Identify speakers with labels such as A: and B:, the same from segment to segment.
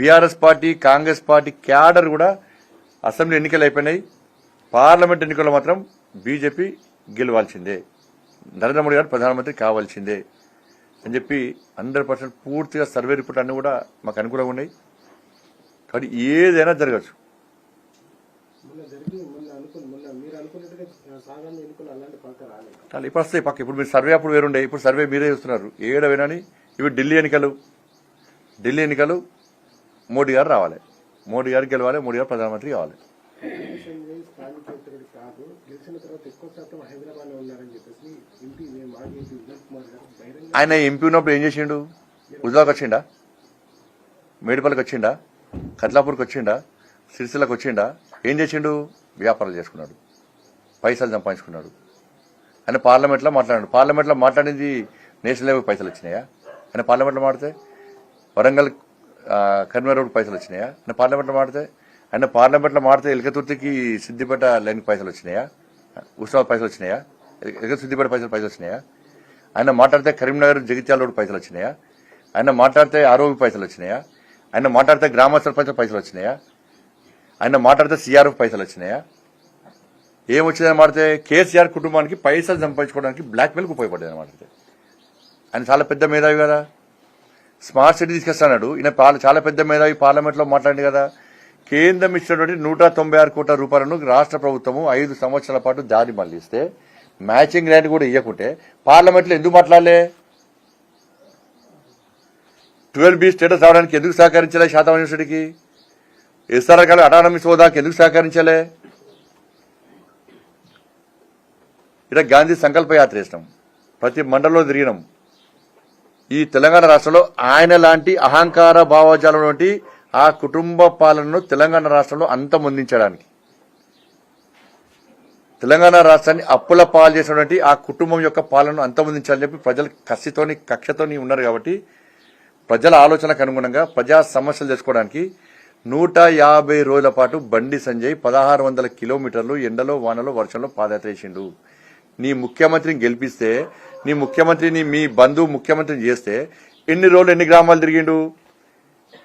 A: BRS party Congress party cadre కూడా assembly ఎన్నికలు అయిపోయినాయి. పార్లమెంట్ ఎన్నికల్లో మాత్రం బీజేపీ గెలవాల్సిందే. నరేంద్ర మోడీ గారు ప్రధానమంత్రి కావాల్సిందే అని చెప్పి హండ్రెడ్ పర్సెంట్ పూర్తిగా సర్వే రిపోర్ట్ అన్ని కూడా మాకు అనుకూలంగా ఉన్నాయి. కాబట్టి ఏదైనా జరగచ్చు. ఇప్పుడు వస్తాయి పక్క. ఇప్పుడు మీరు సర్వే అప్పుడు వేరుండే. ఇప్పుడు సర్వే మీరే చూస్తున్నారు. ఏడ వినని ఇవి ఢిల్లీ ఎన్నికలు. ఢిల్లీ ఎన్నికలు మోడీ గారు రావాలి. మోడీ గారు గెలవాలి మోడీ గారు ప్రధానమంత్రి కావాలి. ఆయన ఎంపీ ఉన్నప్పుడు ఏం చేసిండు? ఉజ్లాకి వచ్చిండా? మేడిపల్లికి వచ్చిండా? కట్లాపూర్కి వచ్చిండా? సిరిసిల్లకి వచ్చిండా? ఏం చేసిండు? వ్యాపారాలు చేసుకున్నాడు. పైసలు సంపాదించుకున్నాడు. ఆయన పార్లమెంట్లో మాట్లాడాడు పార్లమెంట్లో మాట్లాడింది నేషనల్ లెవెల్ పైసలు వచ్చినాయా? ఆయన పార్లమెంట్లో మాడితే వరంగల్ ఆ, కరీంనగర్ రోడ్ పైసలు వచ్చినాయా? నేను పార్లమెంట్లో మాడితే? ఆయన పార్లమెంట్లో మాడితే ఎలకతుర్తికి సిద్దిపేట లైన్కి పైసలు వచ్చినాయా? ఉస్మాబాద్ పైసలు వచ్చినాయా? ఎలక సిద్దిపేట పైసలు పైసలు వచ్చినాయా? ఆయన మాట్లాడితే కరీంనగర్ జగిత్యాల రోడ్ పైసలు వచ్చినాయా? ఆయన మాట్లాడితే ఆరోగ్య పైసలు వచ్చినాయా? ఆయన మాట్లాడితే గ్రామ సర్పంచ్ పైసలు వచ్చినాయా? ఆయన మాట్లాడితే సిఆర్ఎఫ్ పైసలు వచ్చినాయా? ఏం వచ్చిందని మాడితే కేసీఆర్ కుటుంబానికి పైసలు సంపాదించుకోవడానికి బ్లాక్ మెయిల్కి ఉపయోగపడేది మాట్లాడితే. ఆయన చాలా పెద్ద మేధావి కదా. స్మార్ట్ సిటీ తీసుకొస్తాడు. ఈయన పాల- చాలా పెద్ద మేధావి పార్లమెంట్లో మాట్లాడింది కదా. కేంద్రం ఇచ్చినటువంటి నూట తొంభై ఆరు కోట్ల రూపాయలను రాష్ట్ర ప్రభుత్వము ఐదు సంవత్సరాల పాటు దారి మళ్ళిస్తే మ్యాచింగ్ గ్రాంట్ కూడా ఇవ్వకుంటే పార్లమెంట్లో ఎందుకు మాట్లాడలే? ట్వెల్వ్ బి స్టేటస్ రావడానికి ఎందుకు సహకరించలే శాతం యూనివర్సిటీకి? ఎస్ఆర్ కాలం అటానమిక్స్ హోదాకి ఎందుకు సహకరించలే? ఇలా గాంధీ సంకల్ప యాత్ర చేసినాం. ప్రతి మండలంలో తిరిగినాం. ఈ తెలంగాణ రాష్ట్రంలో ఆయన లాంటి అహంకార భావజాలం వంటి ఆ కుటుంబ పాలనను తెలంగాణ రాష్ట్రంలో అంతమొందించడానికి తెలంగాణ రాష్ట్రాన్ని అప్పుల పాలు చేసినటువంటి ఆ కుటుంబం యొక్క పాలనను అంతమొందించాలని చెప్పి ప్రజలు కసితోని కక్షతోని ఉన్నారు కాబట్టి ప్రజల ఆలోచనకు అనుగుణంగా ప్రజా సమస్యలు తెలుసుకోవడానికి నూట యాభై రోజుల పాటు బండి సంజయ్ పదహారు వందల కిలోమీటర్లు ఎండలో వానలో వర్షంలో పాదయాత్ర చేసిండు. నీ ముఖ్యమంత్రిని గెలిపిస్తే నీ ముఖ్యమంత్రిని మీ బంధువు ముఖ్యమంత్రిని చేస్తే ఎన్ని రోజులు ఎన్ని గ్రామాలు తిరిగిండు?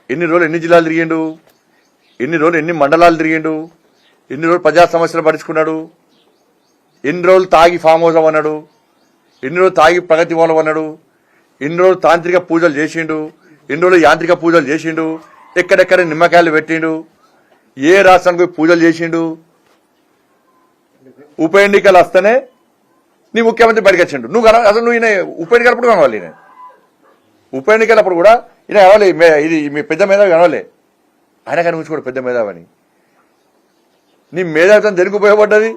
A: ఎన్ని రోజులు ఎన్ని జిల్లాలు తిరిగిండు? ఎన్ని రోజులు ఎన్ని మండలాలు తిరిగిండు? ఎన్ని రోజులు ప్రజా సమస్యలు పడుచుకున్నాడు ఎన్ని రోజులు తాగి ఫామ్ హౌస్ అన్నాడు ఎన్ని రోజులు తాగి ప్రగతి భవనం అన్నాడు ఎన్ని రోజులు తాంత్రిక పూజలు చేసిండు? ఎన్ని రోజులు యాంత్రిక పూజలు చేసిండు? ఎక్కడెక్కడ నిమ్మకాయలు పెట్టిండు? ఏ రాష్ట్రానికి పూజలు చేసిండు? ఉప ఎన్నికలు వస్తేనే నీ ముఖ్యమంత్రి బయటకు వచ్చిండు. నువ్వు కన అసలు నువ్వు ఈయన ఉప ఎన్నికలప్పుడు కనవాలి ఈయన. ఉప ఎన్నికలప్పుడు కూడా ఈయన కనవాలి. మే- ఇది మీ పెద్ద మేధావి కనవాలి. ఆయన కనిపించుకోడు పెద్ద మేధావని. అని నీ మేధావితం దేనికి ఉపయోగపడ్డది?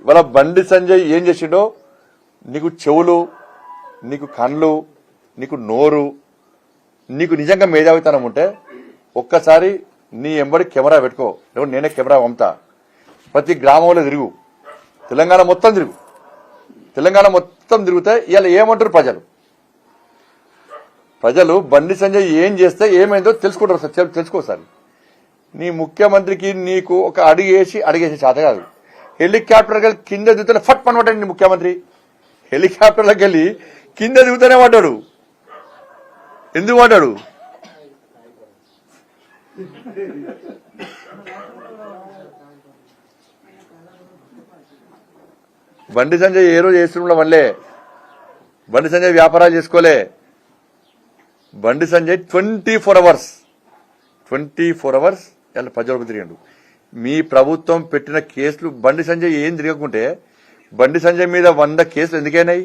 A: ఇవాళ బండి సంజయ్ ఏం చేసిండో? నీకు చెవులు నీకు కళ్ళు నీకు నోరు నీకు నిజంగా మేధావితనం ఉంటే ఒక్కసారి నీ ఎంబడి కెమెరా పెట్టుకో. లేకుంటే నేనే కెమెరా పంపుతా. ప్రతి గ్రామంలో తిరుగు. తెలంగాణ మొత్తం తిరుగు. తెలంగాణ మొత్తం తిరిగితే ఇవాళ ఏమంటారు ప్రజలు? ప్రజలు బండి సంజయ్ ఏం చేస్తే ఏమైందో తెలుసుకుంటారు సార్. తెలు- తెలుసుకో సార్. నీ ముఖ్యమంత్రికి నీకు ఒక అడిగేసి వేసి అడిగేసి చేత కాదు. హెలికాప్టర్ వెళ్ళి కింద దిగుతూనే ఫట్ పనబడ్డాడు నీ ముఖ్యమంత్రి. హెలికాప్టర్లకు వెళ్ళి కింద దిగుతూనే పడ్డాడు. ఎందుకు పడ్డాడు? బండి సంజయ్ ఏ రోజు చేస్తుండడం వల్లే బండి సంజయ్ వ్యాపారాలు చేసుకోలే. Bandi Sanjay twenty four hours. Twenty four hours ఇలా ప్రజలకు తిరిగాడు. మీ ప్రభుత్వం పెట్టిన కేసులు బండి సంజయ్ ఏం తిరగకుంటే బండి సంజయ్ మీద వంద కేసులు ఎందుకైనాయి?